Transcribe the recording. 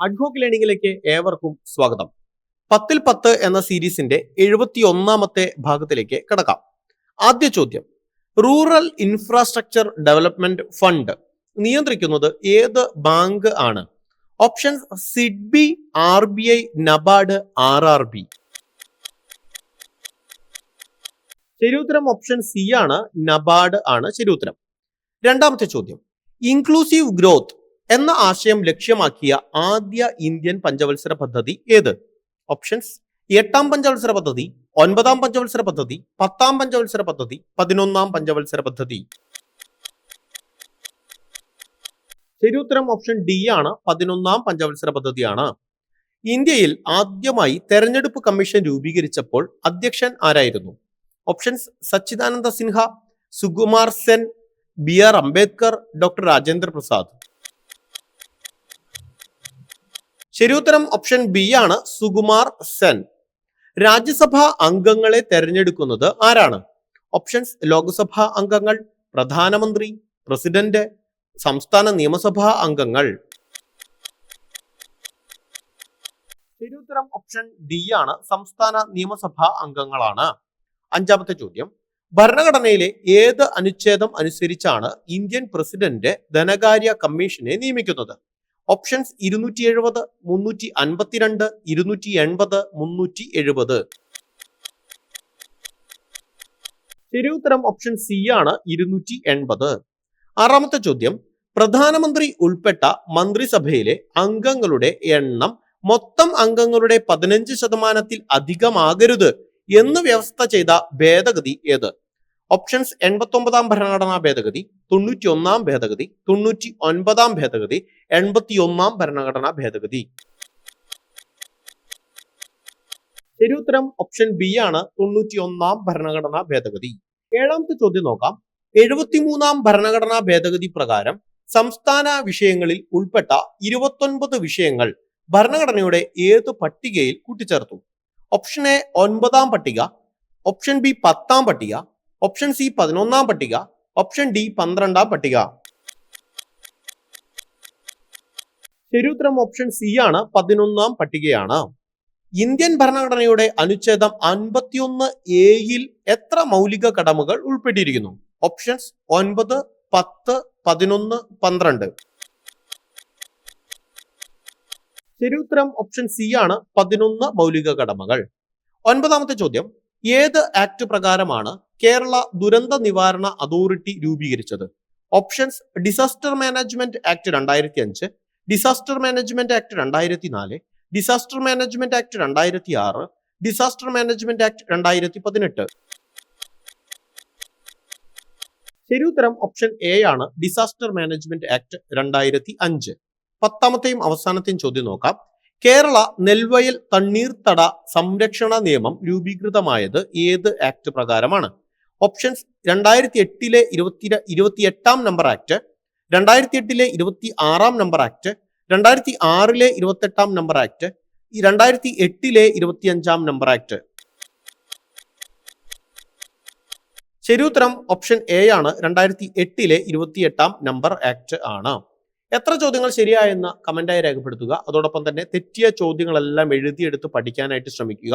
Ad hoc ലേണിംഗിലേക്ക് ഏവർക്കും സ്വാഗതം. പത്തിൽ പത്ത് എന്ന സീരീസിന്റെ എഴുപത്തി ഒന്നാമത്തെ ഭാഗത്തിലേക്ക് കടക്കാം. ആദ്യ ചോദ്യം. റൂറൽ ഇൻഫ്രാസ്ട്രക്ചർ ഡെവലപ്മെന്റ് ഫണ്ട് നിയന്ത്രിക്കുന്നത് ഏത് ബാങ്ക് ആണ്? Option SIDBI R B I NABARD R R B ശരിയുത്തരം ഓപ്ഷൻ സി ആണ് നബാർഡ് ആണ് ശരിയുത്തരം രണ്ടാമത്തെ ചോദ്യം. ഇൻക്ലൂസീവ് ഗ്രോത്ത് എന്ന ആശയം ലക്ഷ്യമാക്കിയ ആദ്യ ഇന്ത്യൻ പഞ്ചവത്സര പദ്ധതി ഏത്? ഓപ്ഷൻസ് എട്ടാം പഞ്ചവത്സര പദ്ധതി ഒൻപതാം പഞ്ചവത്സര പദ്ധതി പത്താം പഞ്ചവത്സര പദ്ധതി പതിനൊന്നാം പഞ്ചവത്സര പദ്ധതി. ശരി ഉത്തരം ഓപ്ഷൻ ഡി ആണ്. പതിനൊന്നാം പഞ്ചവത്സര പദ്ധതിയാണ്. ഇന്ത്യയിൽ ആദ്യമായി തെരഞ്ഞെടുപ്പ് കമ്മീഷൻ രൂപീകരിച്ചപ്പോൾ അധ്യക്ഷൻ ആരായിരുന്നു? Options Sachchidananda Sinha Sukumar Sen B R Ambedkar doctor Rajendra Prasad. ശരിയുത്തരം ഓപ്ഷൻ ബി ആണ്. സുകുമാർ സെൻ. രാജ്യസഭാ അംഗങ്ങളെ തെരഞ്ഞെടുക്കുന്നത് ആരാണ്? ഓപ്ഷൻസ് ലോക്സഭാ അംഗങ്ങൾ പ്രധാനമന്ത്രി പ്രസിഡന്റ് സംസ്ഥാന നിയമസഭാ അംഗങ്ങൾ. ശരിയുത്തരം ഓപ്ഷൻ ഡി ആണ്. സംസ്ഥാന നിയമസഭാ അംഗങ്ങളാണ്. അഞ്ചാമത്തെ ചോദ്യം. ഭരണഘടനയിലെ ഏത് അനുച്ഛേദം അനുസരിച്ചാണ് ഇന്ത്യൻ പ്രസിഡന്റ് ധനകാര്യ കമ്മീഷനെ നിയമിക്കുന്നത്? ഓപ്ഷൻസ് ഇരുന്നൂറ്റി എഴുപത് മുന്നൂറ്റി അൻപത്തിരണ്ട് ഇരുന്നൂറ്റി എൺപത് മുന്നൂറ്റി എഴുപത് ശരി ഉത്തരം ഓപ്ഷൻ സി ആണ് ഇരുന്നൂറ്റി എൺപത് ആറാമത്തെ ചോദ്യം പ്രധാനമന്ത്രി ഉൾപ്പെട്ട മന്ത്രിസഭയിലെ അംഗങ്ങളുടെ എണ്ണം മൊത്തം അംഗങ്ങളുടെ പതിനഞ്ച് ശതമാനത്തിൽ അധികമാകരുത് എന്ന് വ്യവസ്ഥ ചെയ്ത ഭേദഗതി ഏത്? ഓപ്ഷൻസ് എൺപത്തി ഒമ്പതാം ഭരണഘടനാ ഭേദഗതി തൊണ്ണൂറ്റി ഒന്നാം ഭേദഗതി തൊണ്ണൂറ്റി ഒൻപതാം ഭേദഗതി എൺപത്തി ഒന്നാം ഭരണഘടനാ ഭേദഗതി. ശരി ഉത്തരം ഓപ്ഷൻ ബി ആണ് തൊണ്ണൂറ്റി ഒന്നാം ഭരണഘടനാ ഭേദഗതി. ഏഴാമത്തെ ചോദ്യം നോക്കാം. എഴുപത്തിമൂന്നാം ഭരണഘടനാ ഭേദഗതി പ്രകാരം സംസ്ഥാന വിഷയങ്ങളിൽ ഉൾപ്പെട്ട ഇരുപത്തൊൻപത് വിഷയങ്ങൾ ഭരണഘടനയുടെ ഏത് പട്ടികയിൽ കൂട്ടിച്ചേർത്തു? ഓപ്ഷൻ എ ഒൻപതാം പട്ടിക ഓപ്ഷൻ ബി പത്താം പട്ടിക ഓപ്ഷൻ സി പതിനൊന്നാം പട്ടിക ഓപ്ഷൻ ഡി പന്ത്രണ്ടാം പട്ടിക. ശരിയുത്തരം ഓപ്ഷൻ സി ആണ് പതിനൊന്നാം പട്ടികയാണ്. ഇന്ത്യൻ ഭരണഘടനയുടെ അനുച്ഛേദം അൻപത്തിയൊന്ന് എയിൽ എത്ര മൗലിക കടമകൾ ഉൾപ്പെട്ടിരിക്കുന്നു? ഓപ്ഷൻസ് ഒൻപത് പത്ത് പതിനൊന്ന് പന്ത്രണ്ട്. ശരിയുത്തരം ഓപ്ഷൻ സി ആണ് പതിനൊന്ന് മൗലിക കടമകൾ. ഒൻപതാമത്തെ ചോദ്യം ഏത് ആക്ട് പ്രകാരമാണ് കേരള ദുരന്ത നിവാരണ അതോറിറ്റി രൂപീകരിച്ചത്. ഓപ്ഷൻസ് ഡിസാസ്റ്റർ മാനേജ്മെന്റ് ആക്ട് രണ്ടായിരത്തി അഞ്ച് ഡിസാസ്റ്റർ മാനേജ്മെന്റ് ആക്ട് രണ്ടായിരത്തി നാല് ഡിസാസ്റ്റർ മാനേജ്മെന്റ് ആക്ട് രണ്ടായിരത്തി ആറ് ഡിസാസ്റ്റർ മാനേജ്മെന്റ് ആക്ട് രണ്ടായിരത്തി പതിനെട്ട് ശരി ഉത്തരം ഓപ്ഷൻ എ ആണ്. ഡിസാസ്റ്റർ മാനേജ്മെന്റ് ആക്ട് രണ്ടായിരത്തി അഞ്ച് പത്താമത്തെയും അവസാനത്തെയും ചോദ്യം നോക്കാം. കേരള നെൽവയൽ തണ്ണീർത്തട സംരക്ഷണ നിയമം രൂപീകൃതമായത് ഏത് ആക്ട് പ്രകാരമാണ്? ഓപ്ഷൻസ് രണ്ടായിരത്തി എട്ടിലെ ഇരുപത്തി ഇരുപത്തി എട്ടാം നമ്പർ ആക്ട് രണ്ടായിരത്തി എട്ടിലെ ഇരുപത്തി ആറാം നമ്പർ ആക്ട് രണ്ടായിരത്തി ആറിലെ ഇരുപത്തെട്ടാം നമ്പർ ആക്ട് രണ്ടായിരത്തി എട്ടിലെ ഇരുപത്തി അഞ്ചാം നമ്പർ ആക്ട് ശരിയുത്തരം ഓപ്ഷൻ എ ആണ്. രണ്ടായിരത്തി എട്ടിലെ ഇരുപത്തി എട്ടാം നമ്പർ ആക്ട് ആണ്. എത്ര ചോദ്യങ്ങൾ ശരിയായെന്ന് കമന്റായി രേഖപ്പെടുത്തുക. അതോടൊപ്പം തന്നെ തെറ്റിയ ചോദ്യങ്ങളെല്ലാം എഴുതിയെടുത്ത് പഠിക്കാനായിട്ട് ശ്രമിക്കുക.